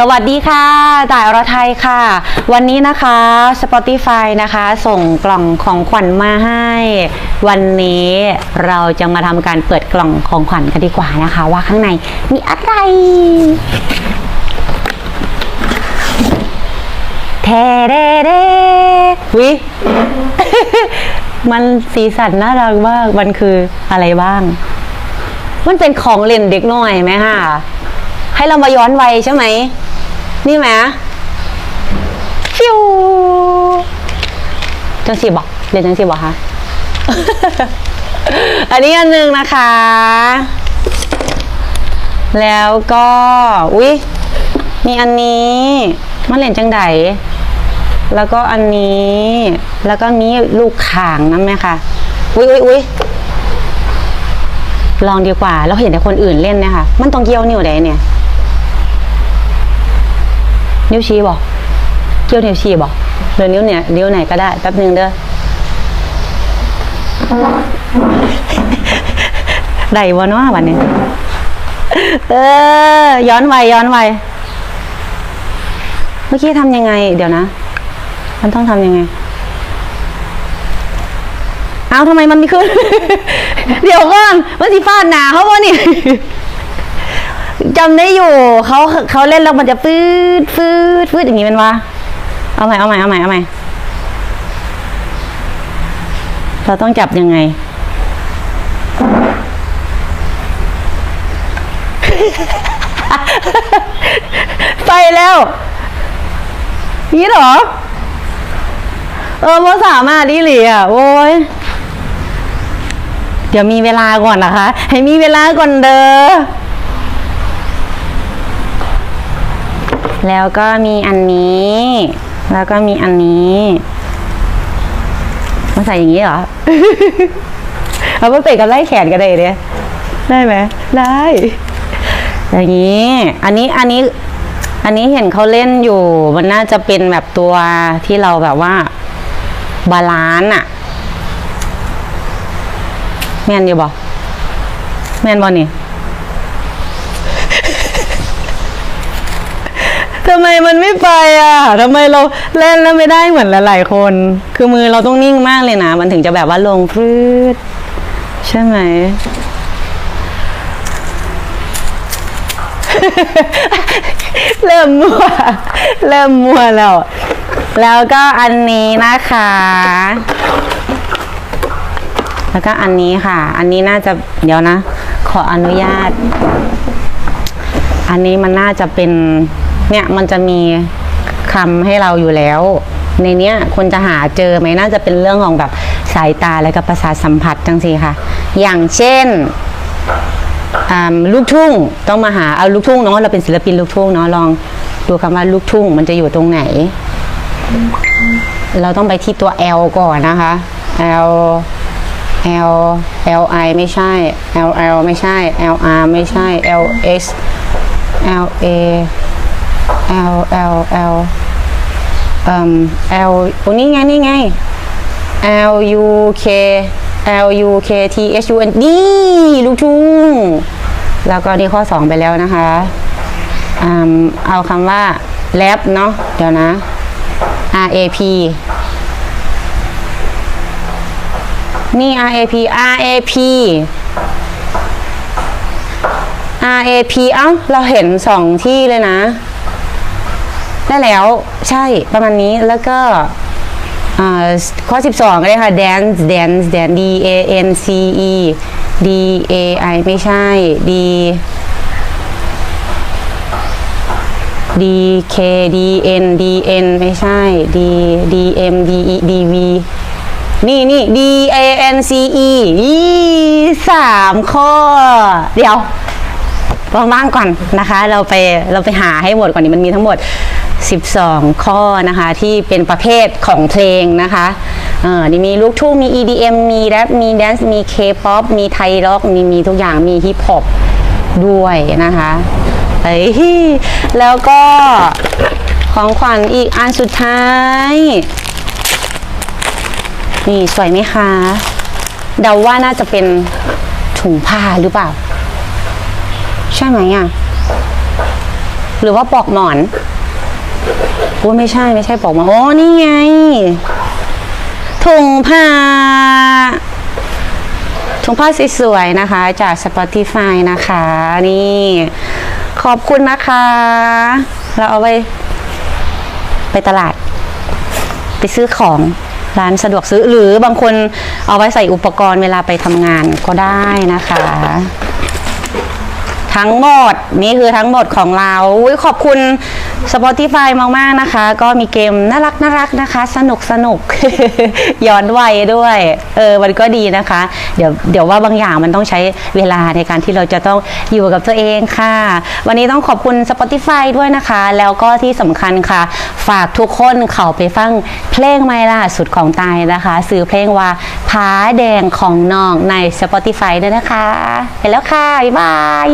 สวัสดีค่ะต่ายอรไทยค่ะ วันนี้นะคะ Spotify นะคะ ส่งกล่องของขวัญมาให้ วันนี้เราจะมาทำการเปิดกล่องของขวัญกันดีกว่านะคะ ว่าข้างในมีอะไรแทเดเดวิมันสีสันน่ารักมาก มันคืออะไรบ้าง มันเป็นของเล่นเด็กน้อยไหมฮะให้เรามาย้อนวัยใช่ไหม นี่ไหมฟิวจังสีบอกเรียนจังสีบอกคะอันนี้อันหนึ่งนะคะ แล้วก็อุ๊ยมีอันนี้มันเล่นจังไดแล้วก็อันนี้ แล้วก็มีลูกข่างนั่นไหมคะอุ๊ยอุ๊ยอุ๊ยลองดีกว่า เราเห็นแต่คนอื่นเล่นเนี่ยค่ะ มันต้องเกี่ยวนิ้วใดเนี่ย นิ้วชี้บอกเกี่ยวนิ้วชี้บอกหรือนิ้วเนี่ยนิ้วไหนก็ได้แป๊บหนึ่งเด้อได้วะเนาะวันนี้ เออ ย้อนไวย้อนไวเมื่อกี้ทำยังไง เดี๋ยวนะ มันต้องทำยังไง เอาทำไมมันไม่ขึ้น เดี๋ยวก่อนมันสิฟาดหนาเขาวะนี่ จำได้อยู่เขาเขาเล่นแล้วมันจะฟืดฟืดฟืดอย่างนี้เป็นวะเอาใหม่เอาใหม่เอาใหม่เอาใหม่เราต้องจับยังไง ไปแล้วนี่หรอ เออภาษามารถดิหลีอะ โอ้ยเดี๋ยวมีเวลาก่อนนะคะ ให้มีเวลาก่อนเด้อ แล้วก็มีอันนี้ แล้วก็มีอันนี้มาใส่อย่างนี้เหรอ เอาไปเปะกับไล่แขนกันได้เนี่ยได้ไหมได้ อย่างนี้ อันนี้อันนี้ อันนี้เห็นเขาเล่นอยู่ มันน่าจะเป็นแบบตัวที่เราแบบว่า บาลานซ์อะแมนอยู่บ่แมนบ่นี่ ทำไมมันไม่ไปอะทำไมเราเล่นแล้วไม่ได้เหมือนหลายๆคน คือมือเราต้องนิ่งมากเลยนะ มันถึงจะแบบว่าลงพืดใช่ไหมเริ่มมัว เริ่มมัวแล้ว แล้วก็อันนี้นะคะ แล้วก็อันนี้ค่ะ อันนี้น่าจะเดี๋ยวนะ ขออนุญาต อันนี้มันน่าจะเป็น เนี่ยมันจะมีคำให้เราอยู่แล้ว ในเนี้ยคนจะหาเจอไหมน่าจะเป็นเรื่องของแบบสายตาและก็ประสาทสัมผัสจังสิค่ะ อย่างเช่นลูกทุ่งต้องมาหาเอาลูกทุ่งเนาะเราเป็นศิลปินลูกทุ่งเนาะลองดูคำว่าลูกทุ่งมันจะอยู่ตรงไหน เราต้องไปที่ตัว L ก่อนนะคะ L L L I ไม่ใช่ L L ไม่ใช่ L R ไม่ใช่ L S L A L L L เอ่ม L โอ้นี่ไงนี่ไง L U K L U K T H U N นี่ลูกทุ่งแล้วก็นี่ข้อ 2 ไปแล้วนะคะอืมเอาคำว่า rap เนาะเดี๋ยวนะ R A P นี่ R A P R A P R A P เอ้า เราเห็นสองที่เลยนะ ได้แล้วใช่ประมาณนี้แล้วก็อ่าข้อ 12 ก็ได้ค่ะ dance dance dance D A N C E D A I ไม่ใช่ D D K D N D N ไม่ใช่ D D M D E D V นี่นี่ D A N C E อีสามข้อ เดี๋ยวว่างๆก่อนนะคะ เราไปเราไปหาให้หมดก่อนนี่มันมีทั้งหมด 12 ข้อนะคะที่เป็นประเภทของเพลงนะคะเออนี่มีลูกทุ่งมี EDM มีแรปมีแดนซ์มี K-POP มีไทยร็อกมีมีทุกอย่างมีฮิปฮอปด้วยนะคะเอ้ยแล้วก็ของขวัญอีกอันสุดท้าย นี่สวยไหมคะ เดาว่าน่าจะเป็นถุงผ้าหรือเปล่า ใช่ไหมอะรือว่าปลอกหมอน โอ้ไม่ใช่ไม่ใช่ปอกมอนโอ้นี่ไงถุงผ้าถุงผ้าสวยๆนะคะ จาก Spotify นะคะ นี่ ขอบคุณนะคะ เราเอาไป ไปตลาด ไปซื้อของร้านสะดวกซื้อหรือบางคนเอาไว้ใส่อุปกรณ์เวลาไปทำงานก็ได้นะคะ ทั้งหมด นี่คือทั้งหมดของเราอุ๊ยขอบคุณ Spotify มากๆนะคะ ก็มีเกมน่ารักน่ารักนะคะ สนุกสนุกย้อนวัยด้วย เออมันก็ดีนะคะ เดี๋ยวเดี๋ยวว่าบางอย่างมันต้องใช้เวลาในการที่เราจะต้องอยู่กับตัวเองค่ะ วันนี้ต้องขอบคุณ Spotify ด้วยนะคะ แล้วก็ที่สำคัญค่ะ ฝากทุกคนเข้าไปฟังเพลงใหม่ล่าสุดของตายนะคะซื้อเพลงว่าผาแดงของน้องใน Spotify ด้วยนะคะ เห็นแล้วค่ะ บ๊ายบาย